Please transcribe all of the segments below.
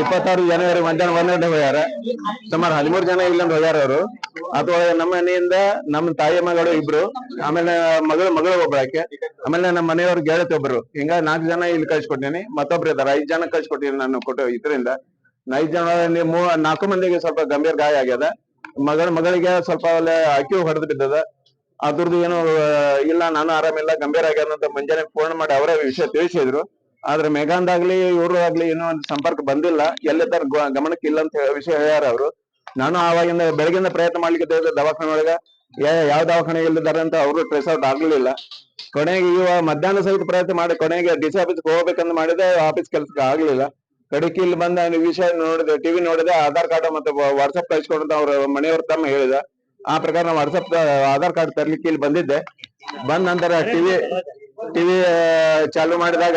ಇಪ್ಪತ್ತಾರು ಜನವರಿ ಮಧ್ಯಾಹ್ನ ಒಂದ್ ಗಂಟೆ ಹೋಗ್ಯಾರ. ಸುಮಾರು ಹದಿಮೂರು ಜನ ಇಲ್ಲೊಂದು ಹೋಗ್ಯಾರ ಅವರು. ಅಥವಾ ನಮ್ಮ ಮನೆಯಿಂದ ನಮ್ಮ ತಾಯಿ ಮಗಳು ಇಬ್ರು, ಆಮೇಲೆ ಮಗಳು ಮಗಳು ಒಬ್ಬಾಕೆ ಆಮೇಲೆ ನಮ್ಮ ಮನೆಯವ್ರ ಗೆಳತಿ ಒಬ್ರು. ಹಿಂಗ ನಾಲ್ಕು ಜನ ಇಲ್ಲಿ ಕಳ್ಸಿಕೊಟ್ಟಿನಿ, ಮತ್ತೊಬ್ರು ಇದಾರೆ, ಐದ್ ಜನ ಕಳ್ಸಿಕೊಟ್ಟಿನಿ ನಾನು ಕೊಟ್ಟು ಇದರಿಂದ. ಐದು ಜನ ಮೂ- ನಾಲ್ಕು ಮಂದಿಗೆ ಸ್ವಲ್ಪ ಗಂಭೀರ ಗಾಯ ಆಗ್ಯದ. ಮಗಳ, ಮಗಳಿಗೆ ಸ್ವಲ್ಪ ಅಕ್ಕಿ ಹೊಡೆದು ಬಿದ್ದದ. ಅದ್ರದ್ದು ಏನು ಇಲ್ಲ, ನಾನು ಆರಾಮಿಲ್ಲ, ಗಂಭೀರ ಆಗ್ಯದ ಅಂತ ಮುಂಜಾನೆ ಫೋನ್ ಮಾಡಿ ಅವರೇ ವಿಷಯ ತಿಳಿಸಿದ್ರು. ಆದ್ರೆ ಮೇಘಾಂದಾಗ್ಲಿ ಇವ್ರು ಆಗ್ಲಿ ಏನೋ ಒಂದು ಸಂಪರ್ಕ ಬಂದಿಲ್ಲ. ಎಲ್ಲಿದ್ದಾರ ಗಮನಕ್ಕೆ ಇಲ್ಲ ಅಂತ ವಿಷಯ ಹೇಳ್ಯಾರ ಅವರು. ನಾನು ಆವಾಗಿಂದ ಬೆಳಗಿಂದ ಪ್ರಯತ್ನ ಮಾಡ್ಲಿಕ್ಕೆ ದವಾಖಾನೆ ಒಳಗ ಯಾವ ದವಾಖಾನೆ ಎಲ್ಲಿದ್ದಾರೆ ಅಂತ ಅವರು ಟ್ರೇಸ್ ಔಟ್ ಆಗ್ಲಿಲ್ಲ. ಕೊನೆಗೆ ಇವ ಮಧ್ಯಾಹ್ನ ಸಹಿತ ಪ್ರಯತ್ನ ಮಾಡಿ, ಕೊನೆಗೆ ಡಿಸಿ ಆಫೀಸ್ಗೆ ಹೋಗ್ಬೇಕಂತ ಮಾಡಿದೆ ಆಫೀಸ್ ಕೆಲ್ಸಕ್ಕೆ ಆಗ್ಲಿಲ್ಲ. ಕಡೆಗೆ ಇಲ್ಲಿ ಬಂದ ವಿಷಯ ನೋಡಿದೆ ಟಿವಿ ನೋಡಿದೆ, ಆಧಾರ್ ಕಾರ್ಡ್ ಮತ್ತೆ ವಾಟ್ಸ್ಆಪ್ ಕಳ್ಸಿಕೊಡಂತ ಅವ್ರ ಮನೆಯವ್ರ ತಮ್ಮ ಹೇಳಿದ. ಆ ಪ್ರಕಾರ ನಾವು ವಾಟ್ಸ್ಆಪ್ ಆಧಾರ್ ಕಾರ್ಡ್ ತರ್ಲಿಕ್ಕೆ ಇಲ್ಲಿ ಬಂದಿದ್ದೆ. ಬಂದ ನಂತರ ಟಿವಿ ಟಿವಿ ಚಾಲು ಮಾಡಿದಾಗ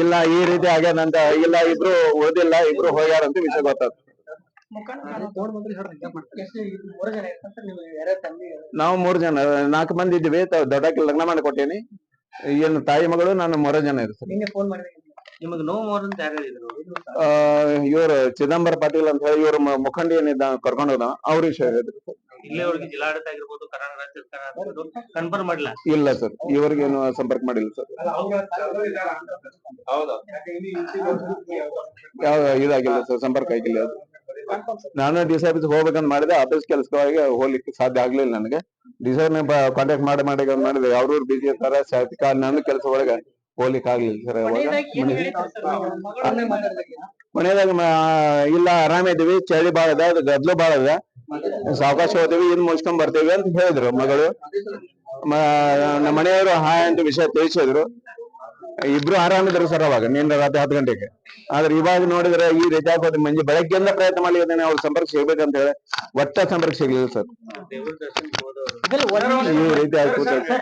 ಇಲ್ಲ ಈ ರೀತಿ ಆಗ್ಯಾನಂತ ಇಲ್ಲ ಇಬ್ರು ಓದಿಲ್ಲ ಇಬ್ರು ಹೋಗ್ಯಾರ ಅಂತ ವಿಷಯ ಗೊತ್ತಾಯ್ತು ನಾವು ಮೂರ್ ಜನ ನಾಲ್ಕು ಮಂದಿ ಇದ್ವಿ ದೊಡ್ಡಕ್ಕೆ ಲಗ್ನ ಮಾಡಿ ಕೊಟ್ಟೇನಿ. ಏನು ತಾಯಿ ಮಗಳು ನಾನು ಮೂರ ಜನ ಇರ್ತೀನಿ ನಿಮಗೆ ನೋವು ಅಂತ ಆ ಚಿದಂಬರ ಪಾಟೀಲ್ ಅಂತ ಹೇಳಿ ಇವ್ರ ಮುಖಂಡ ಮುಖಂಡಿ ಏನಿದ್ದ ಕರ್ಕೊಂಡು ಹೋದ ಅವ್ರ ವಿಷಯ ಹೇಳಿದ್ರು ಇಲ್ಲಿವರೆಗೆ ಜಿಲ್ಲಾಡಳಿತ ಆಗಿರ್ಬೋದು ಕರ್ನಾಟಕ ರಾಜ್ಯ ಸರ್ಕಾರ ಆಗಿರ್ಬೋದು ಕನ್ಫರ್ಮ್ ಮಾಡಿಲ್ಲ ಇಲ್ಲ ಸರ್ ಇವ್ರಿಗೇನು ಸಂಪರ್ಕ ಮಾಡಿಲ್ಲ ಸರ್. ಯಾವ ಇದಾಗಿಲ್ಲ ಸರ್ ಸಂಪರ್ಕ ಆಗಿಲ್ಲ ಅದು. ನಾನು ಡಿ ಸಿ ಆಫೀಸ್ ಹೋಗ್ಬೇಕಂತ ಮಾಡಿದೆ ಆಫೀಸ್ ಕೆಲಸವಾಗಿ ಹೋಗ್ಲಿಕ್ಕೆ ಸಾಧ್ಯ ಆಗ್ಲಿಲ್ಲ ನನಗೆ. ಡಿ ಸಿ ಕಾಂಟ್ಯಾಕ್ಟ್ ಮಾಡಿ ಮಾಡಿ ಮಾಡಿದೆ ಅವ್ರವ್ರು ಬಿಸಿ ಇರ್ತಾರ ಸಾಧ್ಯ ನನ್ನ ಕೆಲಸ ಒಳಗೆ ಹೋಗ್ಲಿಕ್ಕೆ ಆಗ್ಲಿಲ್ಲ ಸರ್ ಮನೆಯದಾಗ ಇಲ್ಲ ಇಲ್ಲ ಆರಾಮಿದೀವಿ ಚಳಿ ಬಾಳ ಅದ ಅದು ಗದ್ಲು ಬಾಳ ಅದ ಸಾವಕಾಶ ಹೋದೇವಿ ಇನ್ ಮುಗಿಸ್ಕೊಂಡ್ ಬರ್ತೇವಿ ಅಂತ ಹೇಳಿದ್ರು ಮಗಳು ನಮ್ಮ ಮನೆಯವರು ಹಾಯ್ ಅಂತ ವಿಷಯ ತಿಳಿಸಿದ್ರು ಇಬ್ರು ಆರಾಮಿದ್ರು ಸರ್ ಅವಾಗ ನಿನ್ನೆ ರಾತ್ರಿ ಹತ್ತು ಗಂಟೆಗೆ ಆದ್ರೆ ಇವಾಗ ನೋಡಿದ್ರೆ ಈ ರೀತಿ ಆಗೋದು ಮಂಜೆ ಬೆಳಗ್ಗೆಯಿಂದ ಪ್ರಯತ್ನ ಮಾಡಿದ್ದೇನೆ ಅವ್ರ ಸಂಪರ್ಕ ಸಿಗ್ಬೇಕಂತ ಹೇಳಿ ಒಟ್ಟ ಸಂಪರ್ಕ ಸಿಗ್ಲಿಲ್ಲ ಸರ್ ಈ ರೀತಿ ಆಗ್ಬಿಟ್ಟು